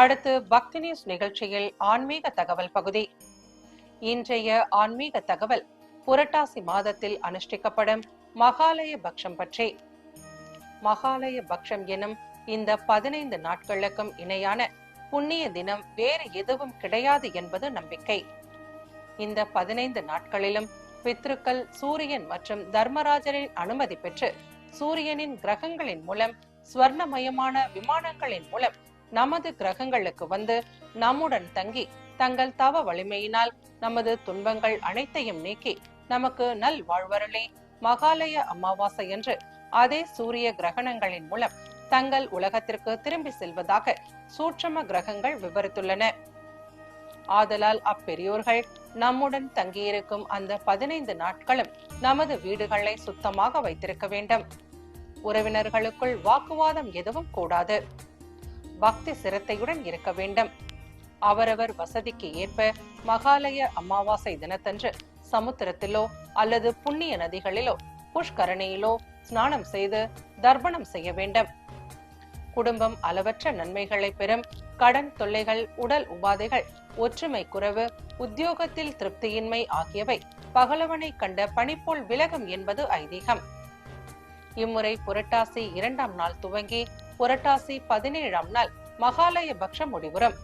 அடுத்து பக்தி நியூஸ் நிகழ்ச்சியில் ஆன்மீக தகவல் பகுதி. இன்றைய ஆன்மீக தகவல் புரட்டாசி மாதத்தில் அனுஷ்டிக்கப்படும் மகாலய பக்ஷம் பற்றி. மகாலய பக்ஷம் எனும் இந்த பதினைந்து நாட்களுக்கும் இணையான புண்ணிய தினம் வேறு எதுவும் கிடையாது என்பது நம்பிக்கை. இந்த பதினைந்து நாட்களிலும் பித்ருக்கள் சூரியன் மற்றும் தர்மராஜரின் அனுமதி பெற்று சூரியனின் கிரகங்களின் மூலம் ஸ்வர்ணமயமான விமானங்களின் மூலம் நமது கிரகங்களுக்கு வந்து நம்முடன் தங்கி தங்கள் தவ வலிமையினால் நமது துன்பங்கள் அனைத்தையும் நீக்கி நமக்கு நல் வாழ்வரலே மகாலய அமாவாசை என்று அதே சூரிய கிரகணங்களின் மூலம் தங்கள் உலகத்திற்கு திரும்பி செல்வதாக சூட்சம கிரகங்கள் விவரித்துள்ளன. ஆதலால் அப்பெரியோர்கள் நம்முடன் தங்கியிருக்கும் அந்த பதினைந்து நாட்களும் நமது வீடுகளை சுத்தமாக வைத்திருக்க வேண்டும். உறவினர்களுக்குள் வாக்குவாதம் எதுவும் கூடாது. பக்தி சிரத்தையுடன் இருக்க வேண்டும். அவரவர் வசதிக்கு ஏற்ப மகாலய அமாவாசை தினத்தன்று சமுத்திரத்திலோ அல்லது புண்ணிய நதிகளிலோ புஷ்கரணியிலோ ஸ்நானம் செய்து தர்ப்பணம் செய்ய வேண்டும். குடும்பம் அளவற்ற நன்மைகளை பெறும் கடன் தொல்லைகள் உடல் உபாதைகள் ஒற்றுமை குறைவு உத்தியோகத்தில் திருப்தியின்மை ஆகியவை பகலவனை கண்ட பனிப்போல் விலகும் என்பது ஐதீகம். இம்முறை புரட்டாசி இரண்டாம் நாள் துவங்கி புரட்டாசி பதினேழாம் நாள் மகாலய பக்ஷம் முடிவுறும்